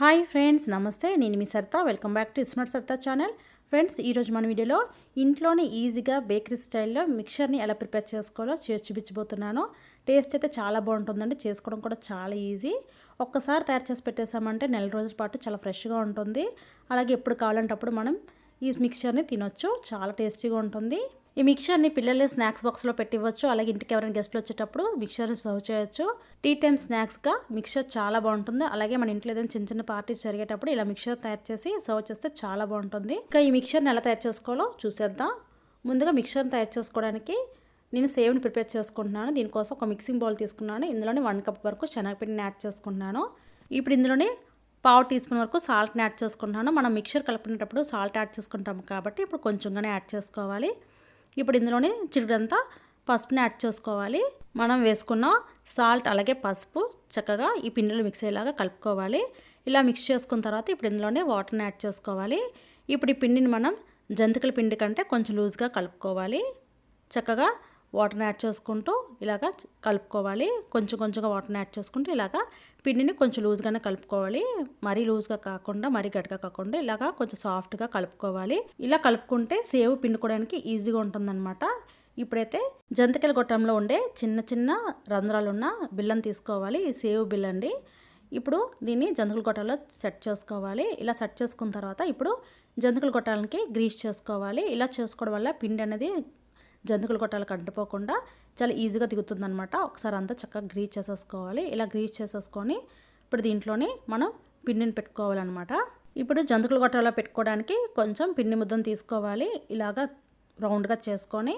Hi friends నమస్తే. నేను మీ Sarta. Welcome back to ismart Sarta channel. Friends ఈరోజు మన వీడియోలో ఇంట్లోనే ఈజీగా బేకరీ స్టైల్లో మిక్చర్ని ఎలా ప్రిపేర్ చేసుకోవాలో చూపించబోతున్నాను. టేస్ట్ అయితే చాలా బాగుంటుందండి. చేసుకోవడం కూడా చాలా ఈజీ. ఒక్కసారి తయారు చేసి పెట్టేసామంటే నెల రోజుల పాటు చాలా ఫ్రెష్గా ఉంటుంది. అలాగే ఎప్పుడు కావాలంటే అప్పుడు మనం ఈ మిక్చర్ని తినొచ్చు. చాలా టేస్టీగా ఉంటుంది. ఈ మిక్చర్ని పిల్లలు స్నాక్స్ బాక్స్లో పెట్టివ్వచ్చు. అలాగే ఇంటికి ఎవరైనా గెస్ట్లు వచ్చేటప్పుడు మిక్చర్ని సర్వ్ చేయొచ్చు. టీ టైమ్ స్నాక్స్గా మిక్చర్ చాలా బాగుంటుంది. అలాగే మన ఇంట్లో ఏదైనా చిన్న చిన్న పార్టీస్ జరిగేటప్పుడు ఇలా మిక్చర్ తయారు చేసి సర్వ్ చేస్తే చాలా బాగుంటుంది. ఇంకా ఈ మిక్చర్ని ఎలా తయారు చేసుకోవాలో చూసేద్దాం. ముందుగా మిక్చర్ని తయారు చేసుకోవడానికి నేను సేవ్ని ప్రిపేర్ చేసుకుంటున్నాను. దీనికోసం ఒక మిక్సింగ్ బౌల్ తీసుకున్నాను. ఇందులోనే వన్ కప్ వరకు శనగపిండిని యాడ్ చేసుకుంటున్నాను. ఇప్పుడు ఇందులోనే పావు టీ స్పూన్ వరకు సాల్ట్ని యాడ్ చేసుకుంటున్నాను. మనం మిక్చర్ కలుపుకునేటప్పుడు సాల్ట్ యాడ్ చేసుకుంటాం కాబట్టి ఇప్పుడు కొంచెంగానే యాడ్ చేసుకోవాలి. ఇప్పుడు ఇందులోనే చిరుడంతా పసుపుని యాడ్ చేసుకోవాలి. మనం వేసుకున్న సాల్ట్ అలాగే పసుపు చక్కగా ఈ పిండిలో మిక్స్ అయ్యేలాగా కలుపుకోవాలి. ఇలా మిక్స్ చేసుకున్న తర్వాత ఇప్పుడు ఇందులోనే వాటర్ని యాడ్ చేసుకోవాలి. ఇప్పుడు ఈ పిండిని మనం జంతికల పిండి కంటే కొంచెం లూజ్గా కలుపుకోవాలి. చక్కగా వాటర్ని యాడ్ చేసుకుంటూ ఇలాగా కలుపుకోవాలి. కొంచెం కొంచెంగా వాటర్ని యాడ్ చేసుకుంటూ ఇలాగా పిండిని కొంచెం లూజ్గానే కలుపుకోవాలి. మరీ లూజ్గా కాకుండా మరీ గట్టిగా కాకుండా ఇలాగ కొంచెం సాఫ్ట్గా కలుపుకోవాలి. ఇలా కలుపుకుంటే సేవ్ పిండుకోవడానికి ఈజీగా ఉంటుందన్నమాట. ఇప్పుడైతే జంతికల గొట్టంలో ఉండే చిన్న చిన్న రంధ్రాలున్న బిల్లని తీసుకోవాలి. ఈ సేవ్ బిల్ అండి ఇప్పుడు దీన్ని జంతికల గొట్టాలో సెట్ చేసుకోవాలి. ఇలా సెట్ చేసుకున్న తర్వాత ఇప్పుడు జంతికల గొట్టాలకి గ్రీస్ చేసుకోవాలి. ఇలా చేసుకోవడం వల్ల పిండి అనేది జంతుకులు కొట్టాలి కంటిపోకుండా చాలా ఈజీగా దిగుతుందనమాట ఒకసారి అంతా చక్కగా గ్రీజ్ చేసేసుకోవాలి. ఇలా గ్రీజ్ చేసేసుకొని ఇప్పుడు దీంట్లోనే మనం పిండిని పెట్టుకోవాలన్నమాట. ఇప్పుడు జంతుకులు కొట్టాలో పెట్టుకోవడానికి కొంచెం పిండి ముద్దను తీసుకోవాలి. ఇలాగా రౌండ్గా చేసుకొని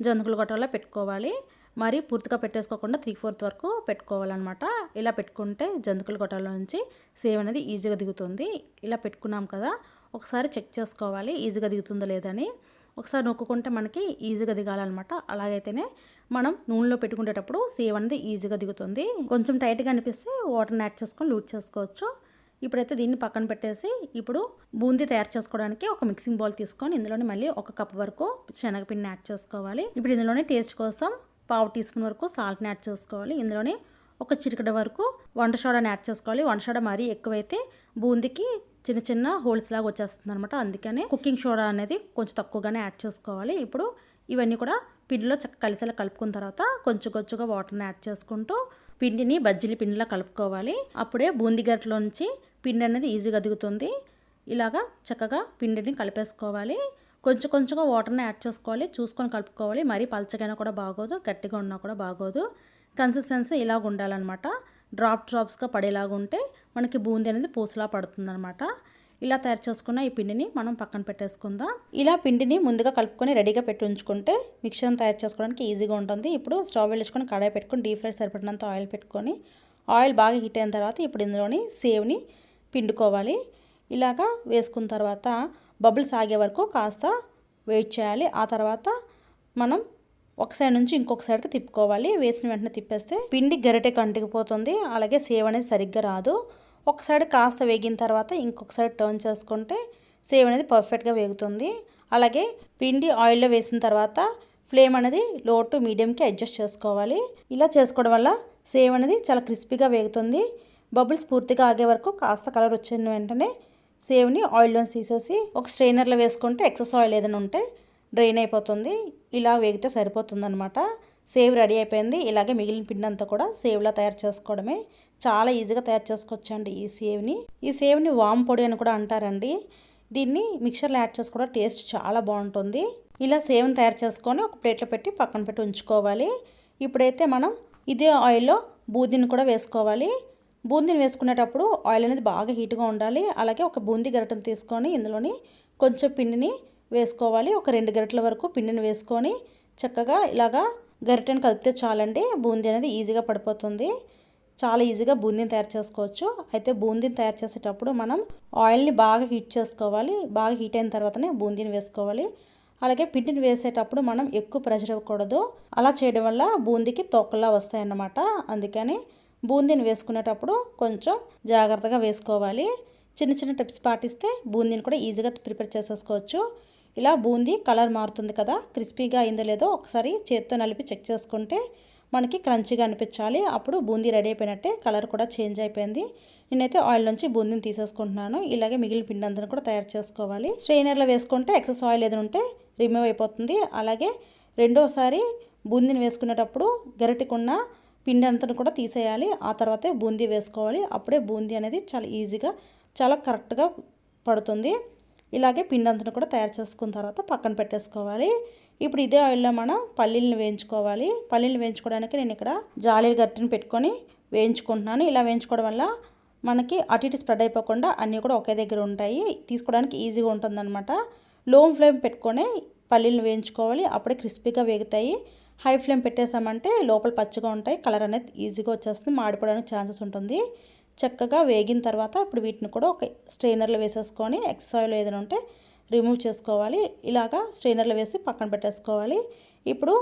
జంతుకులు కొట్టాలో పెట్టుకోవాలి. మరి పూర్తిగా పెట్టేసుకోకుండా త్రీ ఫోర్త్ వరకు పెట్టుకోవాలన్నమాట. ఇలా పెట్టుకుంటే జంతుకుల గొట్టాల నుంచి సేవ్ అనేది ఈజీగా దిగుతుంది. ఇలా పెట్టుకున్నాం కదా ఒకసారి చెక్ చేసుకోవాలి ఈజీగా దిగుతుందో లేదని. ఒకసారి నొక్కుంటే మనకి ఈజీగా దిగాలన్నమాట. అలాగైతేనే మనం నూనెలో పెట్టుకునేటప్పుడు సేవ్ అనేది ఈజీగా దిగుతుంది. కొంచెం టైట్గా అనిపిస్తే వాటర్ని యాడ్ చేసుకొని లూట్ చేసుకోవచ్చు. ఇప్పుడైతే దీన్ని పక్కన పెట్టేసి ఇప్పుడు బూందీ తయారు చేసుకోవడానికి ఒక మిక్సింగ్ బౌల్ తీసుకొని ఇందులోనే మళ్ళీ ఒక కప్ వరకు శనగపిండిని యాడ్ చేసుకోవాలి. ఇప్పుడు ఇందులోనే టేస్ట్ కోసం పావు టీ స్పూన్ వరకు సాల్ట్ని యాడ్ చేసుకోవాలి. ఇందులోనే ఒక చిటికడ వరకు వంట సోడాని యాడ్ చేసుకోవాలి. వంట సోడా మరీ ఎక్కువైతే బూందీకి చిన్న చిన్న హోల్స్ లాగా వచ్చేస్తుంది అనమాట అందుకనే కుకింగ్ సోడా అనేది కొంచెం తక్కువగానే యాడ్ చేసుకోవాలి. ఇప్పుడు ఇవన్నీ కూడా పిండిలో చక్క కలిసేలా కలుపుకున్న తర్వాత కొంచెం కొంచెంగా వాటర్ని యాడ్ చేసుకుంటూ పిండిని బజ్జీలు పిండిలా కలుపుకోవాలి. అప్పుడే బూందీ గరిటలో నుంచి పిండి అనేది ఈజీగా దిగుతుంది. ఇలాగా చక్కగా పిండిని కలిపేసుకోవాలి. కొంచెం కొంచెంగా వాటర్ని యాడ్ చేసుకోవాలి. చూసుకొని కలుపుకోవాలి. మరీ పలచగైనా కూడా బాగోదు. గట్టిగా ఉన్నా కూడా బాగోదు. కన్సిస్టెన్సీ ఇలాగ ఉండాలన్నమాట. డ్రాప్ డ్రాప్స్గా పడేలాగా ఉంటే మనకి బూందీ అనేది పూసలా పడుతుందనమాట ఇలా తయారు చేసుకున్న ఈ పిండిని మనం పక్కన పెట్టేసుకుందాం. ఇలా పిండిని ముందుగా కలుపుకొని రెడీగా పెట్టి ఉంచుకుంటే మిక్చర్ని తయారు చేసుకోవడానికి ఈజీగా ఉంటుంది. ఇప్పుడు స్టవ్ వెళ్ళుకొని కడాయి పెట్టుకొని డీప్ ఫ్రై సరిపడినంత ఆయిల్ పెట్టుకొని ఆయిల్ బాగా హీట్ అయిన తర్వాత ఇప్పుడు ఇందులోని సేవ్ని పిండుకోవాలి. ఇలాగా వేసుకున్న తర్వాత బబుల్స్ ఆగే వరకు కాస్త వెయిట్ చేయాలి. ఆ తర్వాత మనం ఒక సైడ్ నుంచి ఇంకొక సైడ్కి తిప్పుకోవాలి. వేసిన వెంటనే తిప్పేస్తే పిండి గరిటె కంటికిపోతుంది అలాగే సేవ్ అనేది సరిగ్గా రాదు. ఒక సైడ్ కాస్త వేగిన తర్వాత ఇంకొక సైడ్ టర్న్ చేసుకుంటే సేవ్ అనేది పర్ఫెక్ట్గా వేగుతుంది. అలాగే పిండి ఆయిల్లో వేసిన తర్వాత ఫ్లేమ్ అనేది లో టు మీడియంకి అడ్జస్ట్ చేసుకోవాలి. ఇలా చేసుకోవడం వల్ల సేవ్ అనేది చాలా క్రిస్పీగా వేగుతుంది. బబుల్స్ పూర్తిగా ఆగే వరకు కాస్త కలర్ వచ్చిన వెంటనే సేవ్ని ఆయిల్లో తీసేసి ఒక స్ట్రైనర్లో వేసుకుంటే ఎక్సెస్ ఆయిల్ ఏదైనా ఉంటే డ్రైన్ అయిపోతుంది. ఇలా వేగితే సరిపోతుందనమాట సేవ్ రెడీ అయిపోయింది. ఇలాగే మిగిలిన పిండి అంతా కూడా సేవ్లా తయారు చేసుకోవడమే. చాలా ఈజీగా తయారు చేసుకోవచ్చండి ఈ సేవ్ని. ఈ సేవ్ని వామ్ పొడి అని కూడా అంటారండి. దీన్ని మిక్సర్లో యాడ్ చేసుకోవడం టేస్ట్ చాలా బాగుంటుంది. ఇలా సేవ్ని తయారు చేసుకొని ఒక ప్లేట్లో పెట్టి పక్కన పెట్టి ఉంచుకోవాలి. ఇప్పుడైతే మనం ఇదే ఆయిల్లో బూందీని కూడా వేసుకోవాలి. బూందీని వేసుకునేటప్పుడు ఆయిల్ అనేది బాగా హీట్గా ఉండాలి. అలాగే ఒక బూందీ గరిటను తీసుకొని ఇందులోని కొంచెం పిండిని వేసుకోవాలి. ఒక రెండు గరిటెల వరకు పిండిని వేసుకొని చక్కగా ఇలాగా గరిటెని కలిపితే చాలండి. బూందీ అనేది ఈజీగా పడిపోతుంది. చాలా ఈజీగా బూందీని తయారు చేసుకోవచ్చు. అయితే బూందీని తయారు చేసేటప్పుడు మనం ఆయిల్ని బాగా హీట్ చేసుకోవాలి. బాగా హీట్ అయిన తర్వాతనే బూందీని వేసుకోవాలి. అలాగే పిండిని వేసేటప్పుడు మనం ఎక్కువ ప్రెషర్ ఇవ్వకూడదు. అలా చేయడం వల్ల బూందీకి తొక్కలా వస్తాయన్నమాట. అందుకని బూందీని వేసుకునేటప్పుడు కొంచెం జాగ్రత్తగా వేసుకోవాలి. చిన్న చిన్న టిప్స్ పాటిస్తే బూందీని కూడా ఈజీగా ప్రిపేర్ చేసేసుకోవచ్చు. ఇలా బూందీ కలర్ మారుతుంది కదా క్రిస్పీగా అయిందో లేదో ఒకసారి చేత్తో నలిపి చెక్ చేసుకుంటే మనకి క్రంచిగా అనిపించాలి. అప్పుడు బూందీ రెడీ అయిపోయినట్టే కలర్ కూడా చేంజ్ అయిపోయింది. నేనైతే ఆయిల్ నుంచి బూందీని తీసేసుకుంటున్నాను. ఇలాగే మిగిలిన పిండి అంతా కూడా తయారు చేసుకోవాలి. స్ట్రైనర్లో వేసుకుంటే ఎక్సెస్ ఆయిల్ ఏదైనా ఉంటే రిమూవ్ అయిపోతుంది. అలాగే రెండోసారి బూందీని వేసుకునేటప్పుడు గరిటికున్న పిండి అంతా కూడా తీసేయాలి. ఆ తర్వాతే బూందీ వేసుకోవాలి. అప్పుడే బూందీ అనేది చాలా ఈజీగా చాలా కరెక్ట్గా పడుతుంది. ఇలాగే పిండి అంతా కూడా తయారు చేసుకున్న తర్వాత పక్కన పెట్టేసుకోవాలి. ఇప్పుడు ఇదే ఆయిల్లో మనం పల్లీలను వేయించుకోవాలి. పల్లీలు వేయించుకోవడానికి నేను ఇక్కడ జాలీలు గట్టిని పెట్టుకొని వేయించుకుంటున్నాను. ఇలా వేయించుకోవడం వల్ల మనకి అటు ఇటు స్ప్రెడ్ అయిపోకుండా అన్నీ కూడా ఒకే దగ్గర ఉంటాయి. తీసుకోవడానికి ఈజీగా ఉంటుందన్నమాట. లో ఫ్లేమ్ పెట్టుకొని పల్లీలను వేయించుకోవాలి. అప్పుడే క్రిస్పీగా వేగుతాయి. హై ఫ్లేమ్ పెట్టేసామంటే లోపల పచ్చగా ఉంటాయి. కలర్ అనేది ఈజీగా వచ్చేస్తుంది. మాడిపోవడానికి ఛాన్సెస్ ఉంటుంది. చక్కగా వేగిన తర్వాత ఇప్పుడు వీటిని కూడా ఒక స్ట్రైనర్లో వేసేసుకొని ఎక్సెస్ ఆయిల్ ఏదైనా ఉంటే రిమూవ్ చేసుకోవాలి. ఇలాగా స్ట్రైనర్లో వేసి పక్కన పెట్టేసుకోవాలి. ఇప్పుడు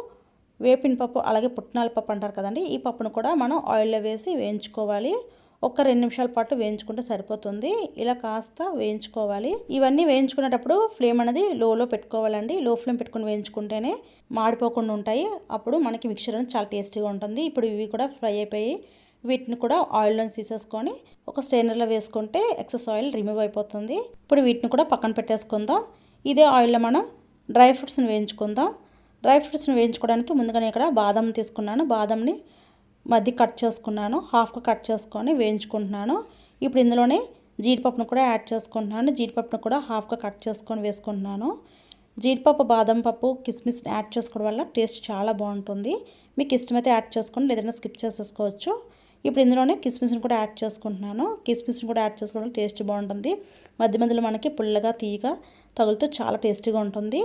వేపిన పప్పు అలాగే పుట్నాల పప్పు అంటారు కదండి ఈ పప్పును కూడా మనం ఆయిల్లో వేసి వేయించుకోవాలి. ఒక రెండు నిమిషాల పాటు వేయించుకుంటే సరిపోతుంది. ఇలా కాస్త వేయించుకోవాలి. ఇవన్నీ వేయించుకునేటప్పుడు ఫ్లేమ్ అనేది లోలో పెట్టుకోవాలండి. లో ఫ్లేమ్ పెట్టుకుని వేయించుకుంటేనే మాడిపోకుండా ఉంటాయి. అప్పుడు మనకి మిక్చర్ అనేది చాలా టేస్టీగా ఉంటుంది. ఇప్పుడు ఇవి కూడా ఫ్రై అయిపోయి వీటిని కూడా ఆయిల్లో తీసేసుకొని ఒక స్టెయినర్లో వేసుకుంటే ఎక్సెస్ ఆయిల్ రిమూవ్ అయిపోతుంది. ఇప్పుడు వీటిని కూడా పక్కన పెట్టేసుకుందాం. ఇదే ఆయిల్లో మనం డ్రై ఫ్రూట్స్ని వేయించుకుందాం. డ్రై ఫ్రూట్స్ని వేయించుకోవడానికి ముందుగానే ఇక్కడ బాదం తీసుకున్నాను. బాదంని మధ్య కట్ చేసుకున్నాను. హాఫ్గా కట్ చేసుకొని వేయించుకుంటున్నాను. ఇప్పుడు ఇందులోనే జీడిపప్పును కూడా యాడ్ చేసుకుంటున్నాను. జీడిపప్పును కూడా హాఫ్గా కట్ చేసుకొని వేసుకుంటున్నాను. జీడిపప్పు బాదం పప్పు కిస్మిస్ని యాడ్ చేసుకోవడం వల్ల టేస్ట్ చాలా బాగుంటుంది. మీకు ఇష్టమైతే యాడ్ చేసుకోండి లేదంటే స్కిప్ చేసేసుకోవచ్చు. ఇప్పుడు ఇందులోనే కిస్మిస్ని కూడా యాడ్ చేసుకుంటున్నాను. కిస్మిస్ని కూడా యాడ్ చేసుకోవడం టేస్ట్ బాగుంటుంది. మధ్య మధ్యలో మనకి పుల్లగా తీయగా తగులుతూ చాలా టేస్టీగా ఉంటుంది.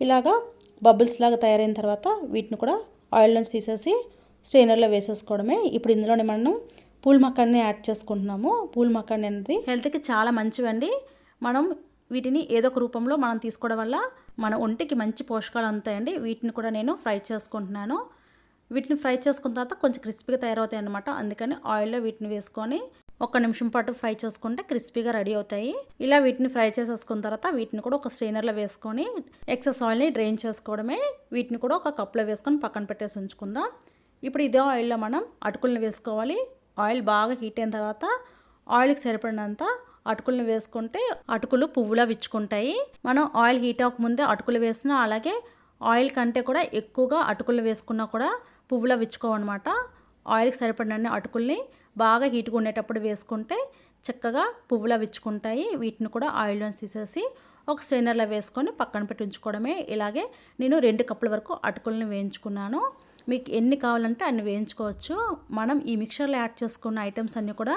ఇలాగా బబుల్స్ లాగా తయారైన తర్వాత వీటిని కూడా ఆయిల్ నుంచి తీసేసి స్ట్రైనర్లో వేసేసుకోవడమే. ఇప్పుడు ఇందులోనే మనం పూల్ మక్కడిని యాడ్ చేసుకుంటున్నాము. పూల్ మక్కడిని అనేది హెల్త్కి చాలా మంచివండి. మనం వీటిని ఏదో ఒక రూపంలో మనం తీసుకోవడం వల్ల మన ఒంటికి మంచి పోషకాలు అందుతాయండి. వీటిని కూడా నేను ఫ్రై చేసుకుంటున్నాను. వీటిని ఫ్రై చేసుకున్న తర్వాత కొంచెం క్రిస్పీగా తయారవుతాయి అనమాట అందుకని ఆయిల్లో వీటిని వేసుకొని ఒక నిమిషం పాటు ఫ్రై చేసుకుంటే క్రిస్పీగా రెడీ అవుతాయి. ఇలా వీటిని ఫ్రై చేసేసుకున్న తర్వాత వీటిని కూడా ఒక స్ట్రైనర్లో వేసుకొని ఎక్సెస్ ఆయిల్ని డ్రైన్ చేసుకోవడమే. వీటిని కూడా ఒక కప్లో వేసుకొని పక్కన పెట్టేసి ఉంచుకుందాం. ఇప్పుడు ఇదే ఆయిల్లో మనం అటుకులను వేసుకోవాలి. ఆయిల్ బాగా హీట్ అయిన తర్వాత ఆయిల్కి సరిపడినంత అటుకులను వేసుకుంటే అటుకులు పువ్వులా విచ్చుకుంటాయి. మనం ఆయిల్ హీట్ అవ్వకముందే అటుకులు వేసినా అలాగే ఆయిల్ కంటే కూడా ఎక్కువగా అటుకులు వేసుకున్నా కూడా పువ్వులా విచ్చుకోవన్నమాట ఆయిల్కి సరిపడిన అటుకుల్ని బాగా హీట్గా ఉండేటప్పుడు వేసుకుంటే చక్కగా పువ్వులా విచ్చుకుంటాయి. వీటిని కూడా ఆయిల్లో తీసేసి ఒక స్ట్రైనర్లో వేసుకొని పక్కన పెట్టి ఉంచుకోవడమే. ఇలాగే నేను రెండు కప్పుల వరకు అటుకుల్ని వేయించుకున్నాను. మీకు ఎన్ని కావాలంటే అన్ని వేయించుకోవచ్చు. మనం ఈ మిక్చర్లో యాడ్ చేసుకున్న ఐటమ్స్ అన్నీ కూడా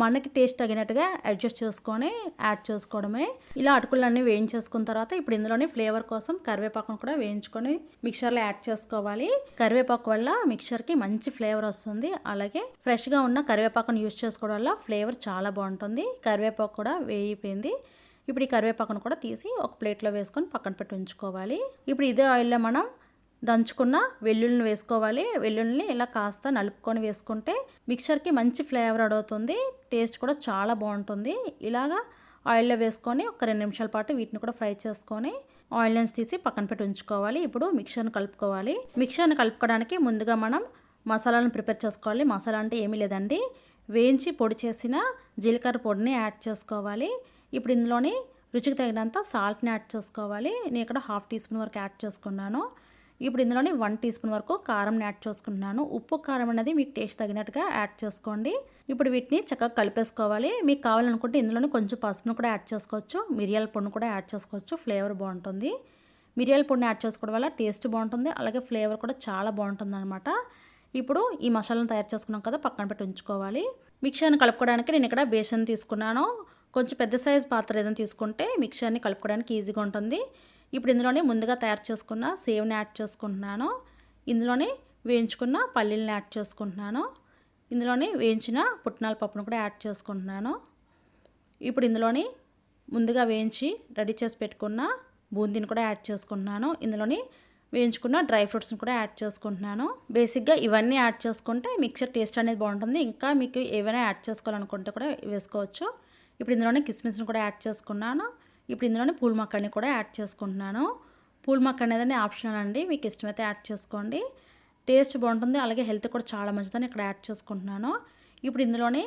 మనకి టేస్ట్ తగినట్టుగా అడ్జస్ట్ చేసుకొని యాడ్ చేసుకోవడమే. ఇలా అటుకులన్నీ వేయించేసుకున్న తర్వాత ఇప్పుడు ఇందులోనే ఫ్లేవర్ కోసం కరివేపాకును కూడా వేయించుకొని మిక్చర్లో యాడ్ చేసుకోవాలి. కరివేపాకు వల్ల మిక్చర్కి మంచి ఫ్లేవర్ వస్తుంది. అలాగే ఫ్రెష్గా ఉన్న కరివేపాకును యూజ్ చేసుకోవడం వల్ల ఫ్లేవర్ చాలా బాగుంటుంది. కరివేపాకు కూడా వేయిపోయింది ఇప్పుడు ఈ కరివేపాకును కూడా తీసి ఒక ప్లేట్లో వేసుకొని పక్కన పెట్టి ఉంచుకోవాలి. ఇప్పుడు ఇదే ఆయిల్లో మనం దంచుకున్న వెల్లుల్లిని వేసుకోవాలి. వెల్లుల్లిని ఇలా కాస్త నలుపుకొని వేసుకుంటే మిక్చర్కి మంచి ఫ్లేవర్ అడుగుతుంది. టేస్ట్ కూడా చాలా బాగుంటుంది. ఇలాగా ఆయిల్లో వేసుకొని ఒక రెండు నిమిషాల పాటు వీటిని కూడా ఫ్రై చేసుకొని ఆయిల్ తీసి పక్కన పెట్టి ఉంచుకోవాలి. ఇప్పుడు మిక్చర్ని కలుపుకోవాలి. మిక్చర్ని కలుపుకోవడానికి ముందుగా మనం మసాలాలను ప్రిపేర్ చేసుకోవాలి. మసాలా అంటే ఏమీ లేదండి. వేయించి పొడి చేసిన జీలకర్ర పొడిని యాడ్ చేసుకోవాలి. ఇప్పుడు ఇందులోని రుచికి తగినంత సాల్ట్ని యాడ్ చేసుకోవాలి. నేను ఇక్కడ హాఫ్ టీ స్పూన్ వరకు యాడ్ చేసుకున్నాను. ఇప్పుడు ఇందులోని వన్ టీ స్పూన్ వరకు కారం యాడ్ చేసుకుంటున్నాను. ఉప్పు కారం అనేది మీకు టేస్ట్ తగినట్టుగా యాడ్ చేసుకోండి. ఇప్పుడు వీటిని చక్కగా కలిపేసుకోవాలి. మీకు కావాలనుకుంటే ఇందులోనే కొంచెం పసుపును కూడా యాడ్ చేసుకోవచ్చు. మిరియాల పొడిని కూడా యాడ్ చేసుకోవచ్చు. ఫ్లేవర్ బాగుంటుంది. మిరియాల పొడిని యాడ్ చేసుకోవడం వల్ల టేస్ట్ బాగుంటుంది. అలాగే ఫ్లేవర్ కూడా చాలా బాగుంటుంది అనమాట ఇప్పుడు ఈ మసాలాను తయారు చేసుకున్నాం కదా పక్కన పెట్టి ఉంచుకోవాలి. మిక్సర్ని కలుపుకోవడానికి నేను ఇక్కడ బేసన్ తీసుకున్నాను. కొంచెం పెద్ద సైజ్ పాత్ర ఏదైనా తీసుకుంటే మిక్సర్ని కలుపుకోవడానికి ఈజీగా ఉంటుంది. ఇప్పుడు ఇందులోనే ముందుగా తయారు చేసుకున్న సేవ్ని యాడ్ చేసుకుంటున్నాను. ఇందులోనే వేయించుకున్న పల్లీలను యాడ్ చేసుకుంటున్నాను. ఇందులోనే వేయించిన పుట్నాల పప్పును కూడా యాడ్ చేసుకుంటున్నాను. ఇప్పుడు ఇందులోని ముందుగా వేయించి రెడీ చేసి పెట్టుకున్న బూందీని కూడా యాడ్ చేసుకుంటున్నాను. ఇందులోని వేయించుకున్న డ్రై ఫ్రూట్స్ని కూడా యాడ్ చేసుకుంటున్నాను. బేసిక్గా ఇవన్నీ యాడ్ చేసుకుంటే మిక్చర్ టేస్ట్ అనేది బాగుంటుంది. ఇంకా మీకు ఏవైనా యాడ్ చేసుకోవాలనుకుంటే కూడా వేసుకోవచ్చు. ఇప్పుడు ఇందులోనే కిస్మిస్ని కూడా యాడ్ చేసుకున్నాను. ఇప్పుడు ఇందులోనే పూల్ మక్కని కూడా యాడ్ చేసుకుంటున్నాను. పూల్ మక్క అనేది ఆప్షనల్ అండి. మీకు ఇష్టమైతే యాడ్ చేసుకోండి. టేస్ట్ బాగుంటుంది. అలాగే హెల్త్ కూడా చాలా మంచిదని ఇక్కడ యాడ్ చేసుకుంటున్నాను. ఇప్పుడు ఇందులోనే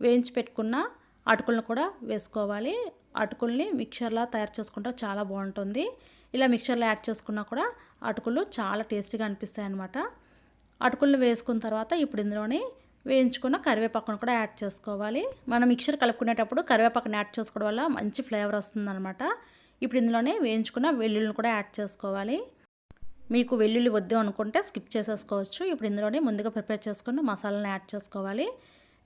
వేయించి పెట్టుకున్న అటుకులను కూడా వేసుకోవాలి. అటుకుల్ని మిక్చర్లా తయారు చేసుకుంటే చాలా బాగుంటుంది. ఇలా మిక్చర్లో యాడ్ చేసుకున్నా కూడా అటుకులు చాలా టేస్టీగా అనిపిస్తాయి అన్నమాట అటుకులను వేసుకున్న తర్వాత ఇప్పుడు ఇందులోనే వేయించుకున్న కరివేపాకును కూడా యాడ్ చేసుకోవాలి. మనం మిక్చర్ కలుపుకునేటప్పుడు కరివేపాకుని యాడ్ చేసుకోవడం వల్ల మంచి ఫ్లేవర్ వస్తుందన్నమాట. ఇప్పుడు ఇందులోనే వేయించుకున్న వెల్లుల్లిని కూడా యాడ్ చేసుకోవాలి. మీకు వెల్లుల్లి వద్దు అనుకుంటే స్కిప్ చేసేసుకోవచ్చు. ఇప్పుడు ఇందులోనే ముందుగా ప్రిపేర్ చేసుకున్న మసాలాను యాడ్ చేసుకోవాలి.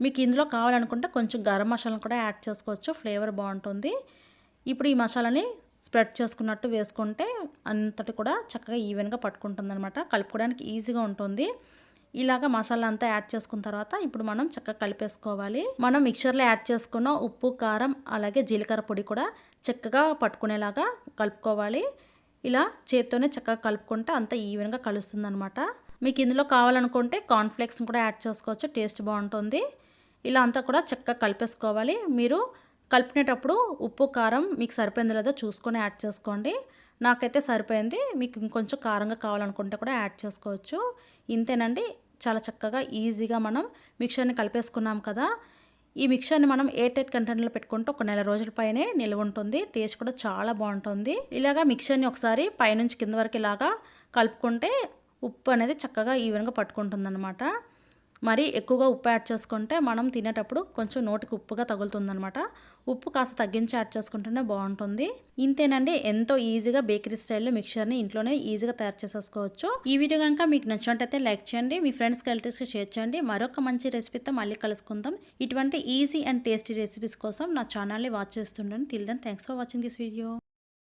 మీకు ఇందులో కావాలనుకుంటే కొంచెం గరం మసాలాను కూడా యాడ్ చేసుకోవచ్చు. ఫ్లేవర్ బాగుంటుంది. ఇప్పుడు ఈ మసాలాని స్ప్రెడ్ చేసుకున్నట్టు వేసుకుంటే అంతటి కూడా చక్కగా ఈవెన్గా పట్టుకుంటుంది అనమాట కలుపుకోవడానికి ఈజీగా ఉంటుంది. ఇలాగ మసాలా అంతా యాడ్ చేసుకున్న తర్వాత ఇప్పుడు మనం చక్కగా కలిపేసుకోవాలి. మనం మిక్చర్లో యాడ్ చేసుకున్న ఉప్పు కారం అలాగే జీలకర్ర పొడి కూడా చక్కగా పట్టుకునేలాగా కలుపుకోవాలి. ఇలా చేత్తోనే చక్కగా కలుపుకుంటే అంత ఈవెన్గా కలుస్తుంది అనమాట మీకు ఇందులో కావాలనుకుంటే కార్న్ఫ్లేక్స్ కూడా యాడ్ చేసుకోవచ్చు టేస్ట్ బాగుంటుంది. ఇలా అంతా కూడా చక్కగా కలిపేసుకోవాలి. మీరు కలిపినప్పుడు ఉప్పు కారం మీకు సరిపోయింది లేదో చూసుకొని యాడ్ చేసుకోండి. నాకైతే సరిపోయింది. మీకు ఇంకొంచెం కారంగా కావాలనుకుంటే కూడా యాడ్ చేసుకోవచ్చు. ఇంతేనండి. చాలా చక్కగా ఈజీగా మనం మిక్చర్ని కలిపేసుకున్నాం కదా. ఈ మిక్చర్ని మనం ఎయిట్ ఎయిట్ కంటైనర్లో పెట్టుకుంటే ఒక నెల రోజుల పైనే నిల్వ ఉంటుంది. టేస్ట్ కూడా చాలా బాగుంటుంది. ఇలాగా మిక్చర్ని ఒకసారి పైనుంచి కింద వరకు ఇలాగా కలుపుకుంటే ఉప్పు అనేది చక్కగా ఈవెన్గా పట్టుకుంటుంది అనమాట మరి ఎక్కువగా ఉప్పు యాడ్ చేసుకుంటే మనం తినేటప్పుడు కొంచెం నోటికి ఉప్పుగా తగులుతుందనమాట ఉప్పు కాస్త తగ్గించి యాడ్ చేసుకుంటేనే బాగుంటుంది. ఇంతేనండి ఎంతో ఈజీగా బేకరీ స్టైల్లో మిక్చర్ని ఇంట్లోనే ఈజీగా తయారు చేసేసుకోవచ్చు. ఈ వీడియో కనుక మీకు నచ్చినట్టయితే లైక్ చేయండి మీ ఫ్రెండ్స్ రిలేటివ్స్కి షేర్ చేయండి. మరొక మంచి రెసిపీతో మళ్ళీ కలుసుకుందాం. ఇటువంటి ఈజీ అండ్ టేస్టీ రెసిపీస్ కోసం నా ఛానల్ని watch చేస్తుండండి. Till then thanks for watching this video